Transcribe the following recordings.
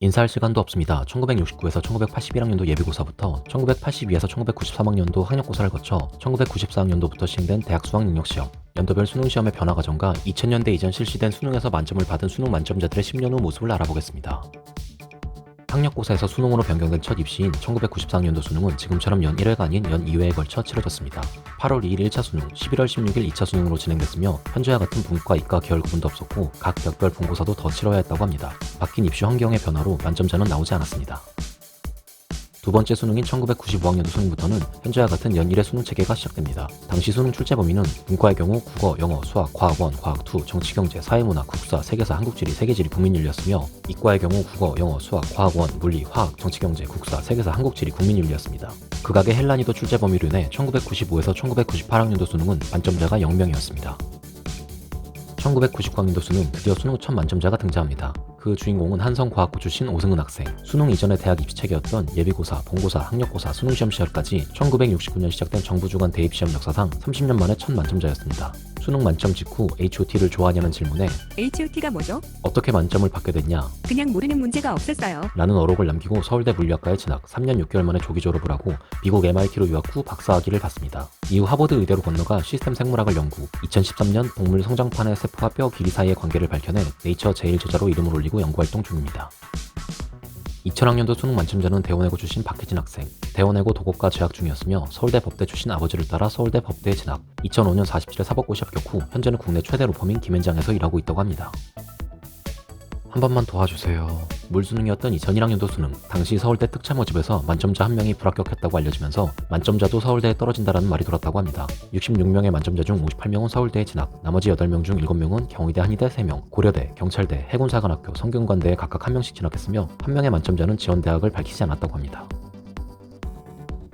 인사할 시간도 없습니다. 1969에서 1981학년도 예비고사부터 1982에서 1993학년도 학력고사를 거쳐 1994학년도부터 시행된 대학 수학 능력 시험, 연도별 수능 시험의 변화 과정과 2000년대 이전 실시된 수능에서 만점을 받은 수능 만점자들의 10년 후 모습을 알아보겠습니다. 학력고사에서 수능으로 변경된 첫 입시인 1994학년도 수능은 지금처럼 연 1회가 아닌 연 2회에 걸쳐 치러졌습니다. 8월 2일 1차 수능, 11월 16일 2차 수능으로 진행됐으며 현재와 같은 분과 이과 계열 구분도 없었고 각 격별 본고사도 더 치러야 했다고 합니다. 바뀐 입시 환경의 변화로 만점자는 나오지 않았습니다. 두 번째 수능인 1995학년도 수능부터는 현재와 같은 연일의 수능 체계가 시작됩니다. 당시 수능 출제 범위는 문과의 경우 국어, 영어, 수학, 과학원, 과학투, 정치 경제, 사회문화, 국사, 세계사, 한국지리, 세계지리, 국민윤리였으며 이과의 경우 국어, 영어, 수학, 과학원, 물리, 화학, 정치 경제, 국사, 세계사, 한국지리, 국민윤리였습니다. 극악의 헬라니도 출제 범위로 인해 1995에서 1998학년도 수능은 만점자가 0명이었습니다. 1999학년도 수능 드디어 수능 첫 만점자가 등장합니다. 그 주인공은 한성과학고 출신 오승은 학생. 수능 이전의 대학 입시 체계였던 예비고사, 본고사, 학력고사, 수능시험 시절까지 1969년 시작된 정부 주관 대입시험 역사상 30년 만에 첫 만점자였습니다. 수능 만점 직후 HOT를 좋아하냐는 질문에 HOT가 뭐죠? 어떻게 만점을 받게 됐냐? 그냥 모르는 문제가 없었어요. 라는 어록을 남기고 서울대 물리학과에 진학, 3년 6개월 만에 조기 졸업을 하고 미국 MIT로 유학 후 박사학위를 받습니다. 이후 하버드 의대로 건너가 시스템 생물학을 연구, 2013년 동물 성장판의 세포와 뼈 길이 사이의 관계를 밝혀내 네이처 제일 저자로 이름을 올리고 연구활동 중입니다. 2000학년도 수능 만점자는 대원외고 출신 박혜진 학생, 대원외고 도곡과 재학 중이었으며 서울대 법대 출신 아버지를 따라 서울대 법대에 진학, 2005년 47회 사법고시 합격 후 현재는 국내 최대 로펌인 김현장에서 일하고 있다고 합니다. 한 번만 도와주세요. 물수능이었던 2001학년도 수능. 당시 서울대 특차 모집에서 만점자 한 명이 불합격했다고 알려지면서 만점자도 서울대에 떨어진다라는 말이 돌았다고 합니다. 66명의 만점자 중 58명은 서울대에 진학, 나머지 8명 중 7명은 경희대, 한의대 3명, 고려대, 경찰대, 해군사관학교, 성균관대에 각각 한 명씩 진학했으며 한 명의 만점자는 지원 대학을 밝히지 않았다고 합니다.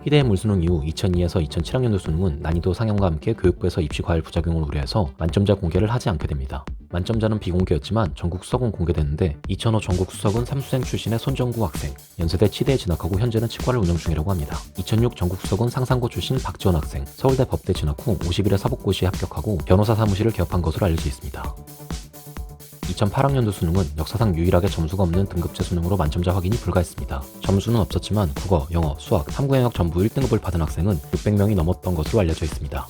희대의 물수능 이후 2002에서 2007학년도 수능은 난이도 상향과 함께 교육부에서 입시 과열 부작용을 우려해서 만점자 공개를 하지 않게 됩니다. 만점자는 비공개였지만 전국 수석은 공개됐는데 2005 전국 수석은 삼수생 출신의 손정구 학생, 연세대 치대에 진학하고 현재는 치과를 운영 중이라고 합니다. 2006 전국 수석은 상상고 출신 박지원 학생, 서울대 법대 진학 후 50일에 사법고시에 합격하고 변호사 사무실을 개업한 것으로 알려져 있습니다. 2008학년도 수능은 역사상 유일하게 점수가 없는 등급제 수능으로 만점자 확인이 불가했습니다. 점수는 없었지만 국어, 영어, 수학, 탐구 영역 전부 1등급을 받은 학생은 600명이 넘었던 것으로 알려져 있습니다.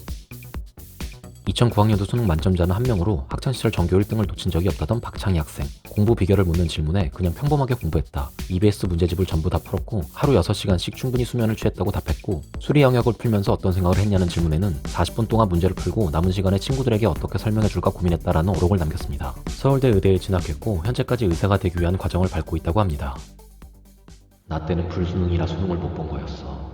2009학년도 수능 만점자는 한 명으로 학창시절 전교 1등을 놓친 적이 없다던 박창희 학생. 공부 비결을 묻는 질문에 그냥 평범하게 공부했다. EBS 문제집을 전부 다 풀었고 하루 6시간씩 충분히 수면을 취했다고 답했고 수리 영역을 풀면서 어떤 생각을 했냐는 질문에는 40분 동안 문제를 풀고 남은 시간에 친구들에게 어떻게 설명해줄까 고민했다라는 어록을 남겼습니다. 서울대 의대에 진학했고 현재까지 의사가 되기 위한 과정을 밟고 있다고 합니다. 나 때는 불수능이라 수능을 못 본 거였어.